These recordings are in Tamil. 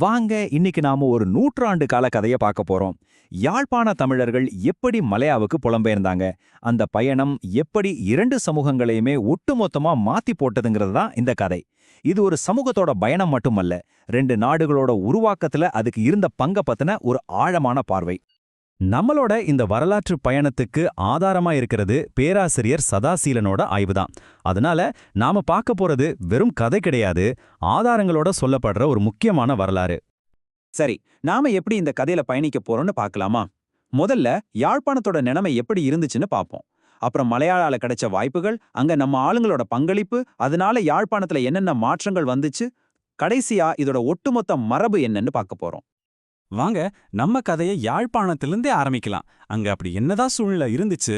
வாங்க இன்னைக்கு நாம ஒரு நூற்றாண்டு கால கதைய பார்க்க போறோம். யாழ்ப்பாண தமிழர்கள் எப்படி மலையாவுக்கு புலம்பெயர்ந்தாங்க? அந்த பயணம் எப்படி இரண்டு சமூகங்களையுமே ஒட்டுமொத்தமா மாத்தி போட்டதுங்கிறது தான் இந்த கதை. இது ஒரு சமூகத்தோட பயணம் மட்டுமல்ல ரெண்டு நாடுகளோட உருவாக்கத்துல அதுக்கு இருந்த பங்க பத்தின ஒரு ஆழமான பார்வை. நம்மளோட இந்த வரலாற்று பயணத்துக்கு ஆதாரமா இருக்கிறது பேராசிரியர் சதாசீலனோட ஆய்வுதான். அதனால நாம பார்க்க போறது வெறும் கதை கிடையாது ஆதாரங்களோட சொல்லப்படுற ஒரு முக்கியமான வரலாறு. சரி நாம எப்படி இந்த கதையில பயணிக்க போறோம்னு பார்க்கலாமா? முதல்ல யாழ்ப்பாணத்தோட நிலைமை எப்படி இருந்துச்சுன்னு பார்ப்போம். அப்புறம் மலையாளால கிடைச்ச வாய்ப்புகள் அங்க நம்ம ஆளுங்களோட பங்களிப்பு அதனால யாழ்ப்பாணத்துல என்னென்ன மாற்றங்கள் வந்துச்சு கடைசியா இதோட ஒட்டுமொத்த மரபு என்னன்னு பார்க்க போறோம். வாங்க நம்ம கதையை யாழ்ப்பாணத்திலிருந்தே ஆரம்பிக்கலாம். அங்க அப்படி என்னதான் சூழ்நிலை இருந்துச்சு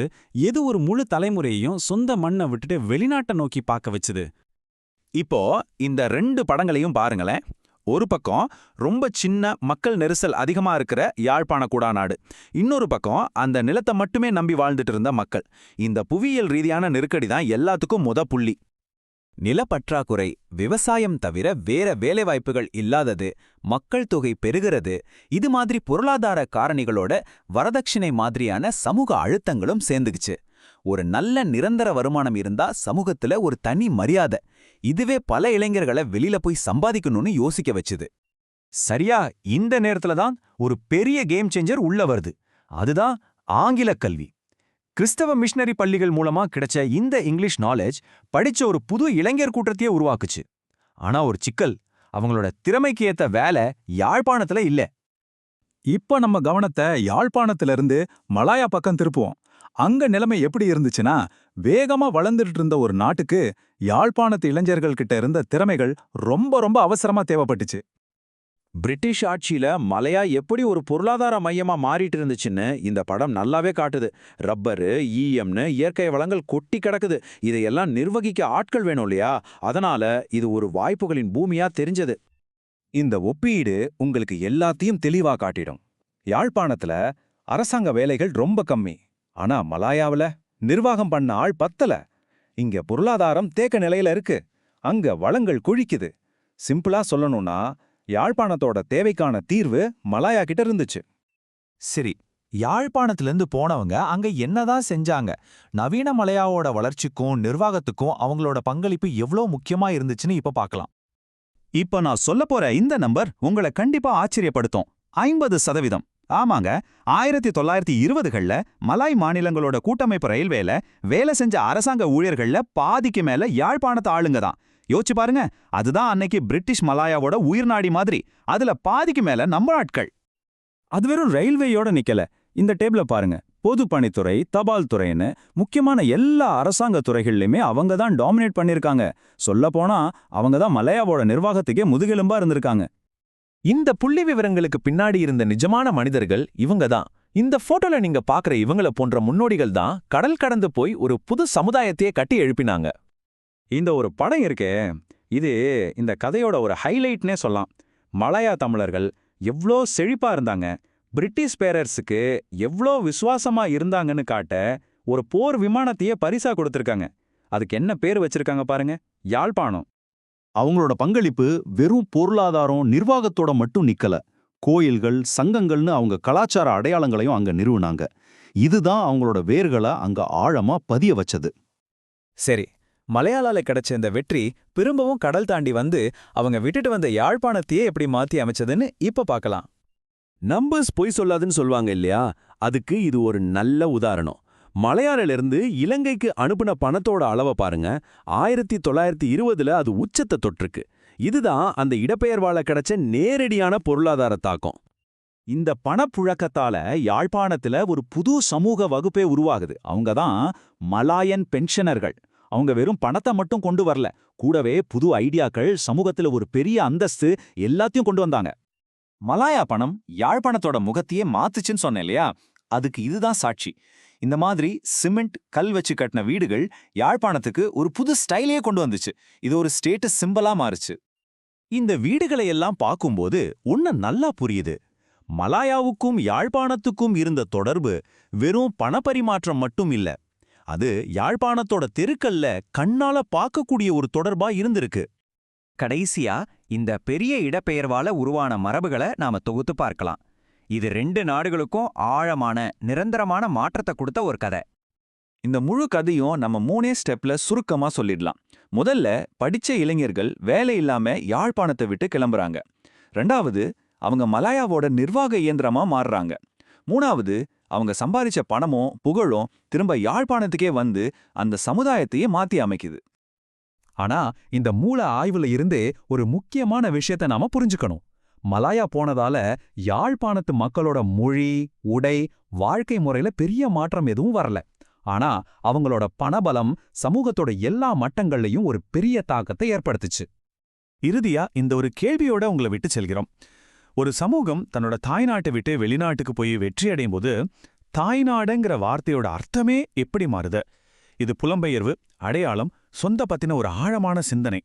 எது ஒரு முழு தலைமுறையையும் சொந்த மண்ணை விட்டுட்டு வெளிநாட்டை நோக்கி பார்க்க வச்சுது? இப்போ இந்த ரெண்டு படங்களையும் பாருங்களேன். ஒரு பக்கம் ரொம்ப சின்ன மக்கள் நெரிசல் அதிகமா இருக்கிற யாழ்ப்பாண கூடாநாடு இன்னொரு பக்கம் அந்த நிலத்தை மட்டுமே நம்பி வாழ்ந்துட்டு இருந்த மக்கள். இந்த புவியியல் ரீதியான நெருக்கடி தான் எல்லாத்துக்கும் முத புள்ளி. நிலப்பற்றாக்குறை விவசாயம் தவிர வேற வேலைவாய்ப்புகள் இல்லாதது மக்கள் தொகை பெருகிறது. இது மாதிரி பொருளாதார காரணிகளோட வரதட்சணை மாதிரியான சமூக அழுத்தங்களும் சேர்ந்துக்குச்சு. ஒரு நல்ல நிரந்தர வருமானம் இருந்தா சமூகத்துல ஒரு தனி மரியாதை. இதுவே பல இளைஞர்களை வெளியில போய் சம்பாதிக்கணும்னு யோசிக்க வச்சுது. சரியா இந்த நேரத்துல தான் ஒரு பெரிய கேம் சேஞ்சர் உள்ள வருது. அதுதான் ஆங்கில கல்வி. கிறிஸ்தவ மிஷனரி பள்ளிகள் மூலமா கிடைச்ச இந்த இங்கிலீஷ் நாலேஜ் படிச்ச ஒரு புது இளைஞர் கூட்டத்தையே உருவாக்குச்சு. ஆனா ஒரு சிக்கல் அவங்களோட திறமைக்கு ஏத்த வேலை யாழ்ப்பாணத்துல இல்ல. இப்ப நம்ம கவனத்தை யாழ்ப்பாணத்துல இருந்து மலாயா பக்கம் திருப்புவோம். அங்க நிலைமை எப்படி இருந்துச்சுன்னா வேகமா வளர்ந்துட்டு இருந்த ஒரு நாட்டுக்கு யாழ்ப்பாணத்து இளைஞர்கள் கிட்ட இருந்த திறமைகள் ரொம்ப ரொம்ப அவசரமா தேவைப்பட்டுச்சு. பிரிட்டிஷ் ஆட்சியில மலையா எப்படி ஒரு பொருளாதார மையமா மாறிட்டு இருந்துச்சுன்னு இந்த படம் நல்லாவே காட்டுது. ரப்பரு ஈயம்னு இயற்கை வளங்கள் கொட்டி கிடக்குது. இதையெல்லாம் நிர்வகிக்க ஆட்கள் வேணும் இல்லையா? அதனால இது ஒரு வாய்ப்புகளின் பூமியா தெரிஞ்சது. இந்த ஒப்பீடு உங்களுக்கு எல்லாத்தையும் தெளிவா காட்டிடும். யாழ்ப்பாணத்துல அரசாங்க வேலைகள் ரொம்ப கம்மி. ஆனா மலாயாவில நிர்வாகம் பண்ண ஆள் பத்தல. இங்க பொருளாதாரம் தேக்க நிலையில இருக்கு. அங்க வளங்கள் குழிக்குது. சிம்பிளா சொல்லணும்னா யாழ்ப்பாணத்தோட தேவைக்கான தீர்வு மலாயா கிட்ட இருந்துச்சு. சரி யாழ்ப்பாணத்திலிருந்து போனவங்க அங்க என்னதான் செஞ்சாங்க? நவீன மலையாவோட வளர்ச்சிக்கும் நிர்வாகத்துக்கும் அவங்களோட பங்களிப்பு எவ்வளோ முக்கியமா இருந்துச்சுன்னு இப்ப பார்க்கலாம் இப்ப நான் சொல்ல போற இந்த நம்பர் உங்களை கண்டிப்பா ஆச்சரியப்படுத்தும். ஐம்பது சதவீதம். ஆமாங்க ஆயிரத்தி தொள்ளாயிரத்தி இருபதுகள்ல மலாய் மாநிலங்களோட கூட்டமைப்பு ரயில்வேல வேலை செஞ்ச அரசாங்க ஊழியர்கள்ல பாதிக்கு மேல யாழ்ப்பாணத்து ஆளுங்க தான். யோசிச்சு பாருங்க. அதுதான் அன்னைக்கு பிரிட்டிஷ் மலாயாவோட உயிர்நாடி மாதிரி. அதுல பாதிக்கு மேல நம்ம ஆட்கள். அது வெறும் ரயில்வேயோட நிக்கல. இந்த டேபிள பாருங்க. பொதுப்பணித்துறை தபால் துறைன்னு முக்கியமான எல்லா அரசாங்க துறைகள்லையுமே அவங்க தான் டாமினேட் பண்ணிருக்காங்க. சொல்ல போனா அவங்க தான் மலையாவோட நிர்வாகத்துக்கே முதுகெலும்பா இருந்திருக்காங்க. இந்த புள்ளி விவரங்களுக்கு பின்னாடி இருந்த நிஜமான மனிதர்கள் இவங்க தான். இந்த போட்டோல நீங்க பாக்குற இவங்கள போன்ற முன்னோடிகள் தான் கடல் கடந்து போய் ஒரு புது சமுதாயத்தையே கட்டி எழுப்பினாங்க. இந்த ஒரு படம் இருக்கே. இது இந்த கதையோட ஒரு ஹைலைட்னே சொல்லலாம். மலாயா தமிழர்கள் எவ்ளோ செழிப்பா இருந்தாங்க. பிரிட்டிஷ் பேரரசுக்கு எவ்ளோ விசுவாசமா இருந்தாங்கன்னு காட்ட ஒரு போர் விமானத்தையே பரிசா கொடுத்திருக்காங்க. அதுக்கு என்ன பேர் வச்சிருக்காங்க பாருங்க. யாழ்ப்பாணம். அவங்களோட பங்களிப்பு வெறும் பொருளாதாரம் நிர்வாகத்தோட மட்டும் நிக்கல. கோயில்கள் சங்கங்கள்னு அவங்க கலாச்சார அடையாளங்களையும் அங்க நிறுவுனாங்க. இதுதான் அவங்களோட வேர்களை அங்க ஆழமா பதிய வச்சது. சரி மலையாளால கிடைச்ச இந்த வெற்றி திரும்பவும் கடல் தாண்டி வந்து அவங்க விட்டுட்டு வந்த யாழ்ப்பாணத்தையே எப்படி மாத்தி அமைச்சதுன்னு இப்ப பார்க்கலாம் நம்பர்ஸ் பொய் சொல்லாதுன்னு சொல்லுவாங்க இல்லையா? அதுக்கு இது ஒரு நல்ல உதாரணம். மலையாளிலிருந்து இலங்கைக்கு அனுப்புன பணத்தோட அளவை பாருங்க. ஆயிரத்தி தொள்ளாயிரத்தி இருபதுல அது உச்சத்தை தொற்றுக்கு இதுதான் அந்த இடப்பெயர்வால கிடைச்ச நேரடியான பொருளாதார தாக்கம். இந்த பணப்புழக்கத்தால யாழ்ப்பாணத்துல ஒரு புது சமூக வகுப்பே உருவாகுது. அவங்க தான் மலாயன் பென்ஷனர்கள். அவங்க வெறும் பணத்தை மட்டும் கொண்டு வரல. கூடவே புது ஐடியாக்கள் சமூகத்துல ஒரு பெரிய அந்தஸ்து எல்லாத்தையும் கொண்டு வந்தாங்க. மலாயா பணம் யாழ்ப்பாணத்தோட முகத்தையே மாத்துச்சுன்னு சொன்னேன் இல்லையா? அதுக்கு இதுதான் சாட்சி. இந்த மாதிரி சிமெண்ட் கல் வச்சு கட்டின வீடுகள் யாழ்ப்பாணத்துக்கு ஒரு புது ஸ்டைலையே கொண்டு வந்துச்சு. இது ஒரு ஸ்டேட்டஸ் சிம்பலா மாறுச்சு. இந்த வீடுகளை எல்லாம் பார்க்கும்போது ஒன்னு நல்லா புரியுது. மலாயாவுக்கும் யாழ்ப்பாணத்துக்கும் இருந்த தொடர்பு வெறும் பணப்பரிமாற்றம் மட்டும் இல்ல. அது யாழ்ப்பாணத்தோட தெருக்கல்ல கண்ணால பார்க்கக்கூடிய ஒரு தொடர்பா இருந்திருக்கு. கடைசியா இந்த பெரிய இடப்பெயர்வால உருவான மரபுகளை நாம தொகுத்து பார்க்கலாம். இது ரெண்டு நாடுகளுக்கும் ஆழமான நிரந்தரமான மாற்றத்தை கொடுத்த ஒரு கதை. இந்த முழு கதையும் நம்ம மூணே ஸ்டெப்ல சுருக்கமா சொல்லிடலாம். முதல்ல படிச்ச இளைஞர்கள் வேலை இல்லாம யாழ்ப்பாணத்தை விட்டு கிளம்புறாங்க. ரெண்டாவது அவங்க மலாயாவோட நிர்வாக இயந்திரமா மாறுறாங்க. மூணாவது அவங்க சம்பாதிச்ச பணமும் புகழும் திரும்ப யாழ்ப்பாணத்துக்கே வந்து அந்த சமுதாயத்தையே மாத்தி அமைக்குது. ஆனா இந்த மூல ஆய்வுல இருந்தே ஒரு முக்கியமான விஷயத்தை நாம புரிஞ்சுக்கணும். மலாயா போனதால யாழ்ப்பாணத்து மக்களோட மொழி உடை வாழ்க்கை முறையில பெரிய மாற்றம் எதுவும் வரல. ஆனா அவங்களோட பணபலம் சமூகத்தோட எல்லா மட்டங்கள்லயும் ஒரு பெரிய தாக்கத்தை ஏற்படுத்துச்சு. இறுதியா இந்த ஒரு கேள்வியோட உங்களை விட்டு செல்கிறோம். ஒரு சமூகம் தன்னோட தாய்நாட்டை விட்டு வெளிநாட்டுக்கு போய் வெற்றி அடையும் போது தாய்நாடுங்கிற வார்த்தையோட அர்த்தமே எப்படி மாறுது? இது புலம்பெயர்வு அடையாளம் சொந்த பத்தின ஒரு ஆழமான சிந்தனை.